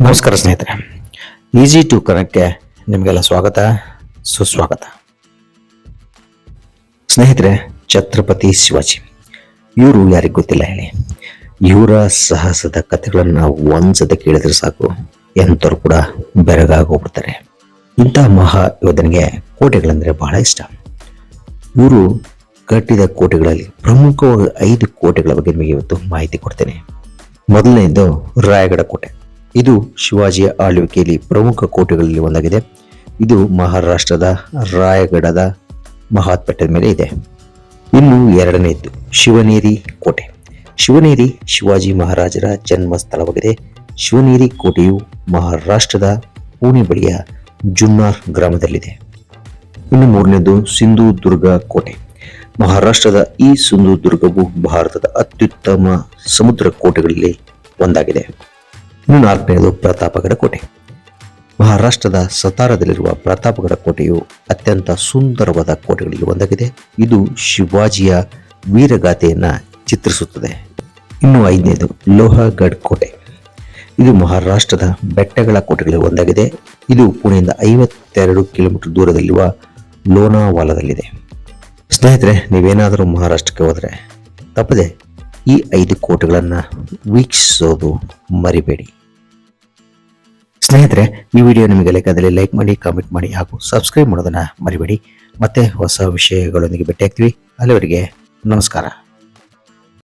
ನಮಸ್ಕಾರ ಸ್ನೇಹಿತರೆ. Easy to ಕನೆಕ್ಟ್ಗೆ ನಿಮಗೆಲ್ಲ ಸ್ವಾಗತ, ಸುಸ್ವಾಗತ. ಸ್ನೇಹಿತರೆ, ಛತ್ರಪತಿ ಶಿವಾಜಿ, ಇವರು ಯಾರಿಗೂ ಗೊತ್ತಿಲ್ಲ ಹೇಳಿ. ಇವರ ಸಾಹಸದ ಕಥೆಗಳನ್ನು ನಾವು ಕೇಳಿದ್ರೆ ಸಾಕು ಎಂಥವ್ರು ಕೂಡ ಬೆರಗಾಗೋಗ್ಬಿಡ್ತಾರೆ. ಇಂಥ ಮಹಾ ಯೋಧನಿಗೆ ಕೋಟೆಗಳಂದ್ರೆ ಬಹಳ ಇಷ್ಟ. ಇವರು ಕಟ್ಟಿದ ಕೋಟೆಗಳಲ್ಲಿ ಪ್ರಮುಖವಾಗಿ ಐದು ಕೋಟೆಗಳ ಬಗ್ಗೆ ನಿಮಗೆ ಇವತ್ತು ಮಾಹಿತಿ ಕೊಡ್ತೇನೆ. ಮೊದಲನೆಯದು ರಾಯಗಡ ಕೋಟೆ. ಇದು ಶಿವಾಜಿಯ ಆಳ್ವಿಕೆಯಲ್ಲಿ ಪ್ರಮುಖ ಕೋಟೆಗಳಲ್ಲಿ ಒಂದಾಗಿದೆ. ಇದು ಮಹಾರಾಷ್ಟ್ರದ ರಾಯಗಢದ ಮಹಾತ್ಪೆಟ್ಟದ ಮೇಲೆ ಇದೆ. ಇನ್ನು ಎರಡನೆಯದ್ದು ಶಿವನೇರಿ ಕೋಟೆ. ಶಿವನೇರಿ ಶಿವಾಜಿ ಮಹಾರಾಜರ ಜನ್ಮ ಸ್ಥಳವಾಗಿದೆ ಶಿವನೇರಿ ಕೋಟೆಯು ಮಹಾರಾಷ್ಟ್ರದ ಪುಣೆ ಬಳಿಯ ಜುನ್ನಾರ್ ಗ್ರಾಮದಲ್ಲಿದೆ. ಇನ್ನು ಮೂರನೇದು ಸಿಂಧು ದುರ್ಗ ಕೋಟೆ. ಮಹಾರಾಷ್ಟ್ರದ ಈ ಸಿಂಧು ದುರ್ಗವು ಭಾರತದ ಅತ್ಯುತ್ತಮ ಸಮುದ್ರ ಕೋಟೆಗಳಲ್ಲಿ ಒಂದಾಗಿದೆ. ಇನ್ನು ನಾಲ್ಕನೆಯದು ಪ್ರತಾಪಗಡ ಕೋಟೆ. ಮಹಾರಾಷ್ಟ್ರದ ಸತಾರದಲ್ಲಿರುವ ಪ್ರತಾಪಗಡ ಕೋಟೆಯು ಅತ್ಯಂತ ಸುಂದರವಾದ ಕೋಟೆಗಳಲ್ಲಿ ಒಂದಾಗಿದೆ. ಇದು ಶಿವಾಜಿಯ ವೀರಗಾಥೆಯನ್ನು ಚಿತ್ರಿಸುತ್ತದೆ. ಇನ್ನು ಐದನೇದು ಲೋಹಗಢ್ ಕೋಟೆ. ಇದು ಮಹಾರಾಷ್ಟ್ರದ ಬೆಟ್ಟಗಳ ಕೋಟೆಗಳಲ್ಲಿ ಒಂದಾಗಿದೆ. ಇದು ಪುಣೆಯಿಂದ ಐವತ್ತೆರಡು ಕಿಲೋಮೀಟರ್ ದೂರದಲ್ಲಿರುವ ಲೋನಾವಾಲದಲ್ಲಿದೆ. ಸ್ನೇಹಿತರೆ, ನೀವೇನಾದರೂ ಮಹಾರಾಷ್ಟ್ರಕ್ಕೆ ಹೋದರೆ, ತಪ್ಪದೆ ಈ ಐದು ಕೋಟೆಗಳನ್ನು ವೀಕ್ಷಿಸೋದು ಮರಿಬೇಡಿ. ಸ್ನೇಹಿತರೆ, ಈ ವಿಡಿಯೋ ನಿಮಗೆ ಲೆಕ್ಕದಲ್ಲಿ ಲೈಕ್ ಮಾಡಿ, ಕಾಮೆಂಟ್ ಮಾಡಿ ಹಾಗೂ ಸಬ್ಸ್ಕ್ರೈಬ್ ಮಾಡೋದನ್ನ ಮರಿಬೇಡಿ. ಮತ್ತೆ ಹೊಸ ವಿಷಯಗಳೊಂದಿಗೆ ಭೇಟಿಯಾಗ್ತೀವಿ. ಅಲ್ಲಿವರೆಗೆ ನಮಸ್ಕಾರ.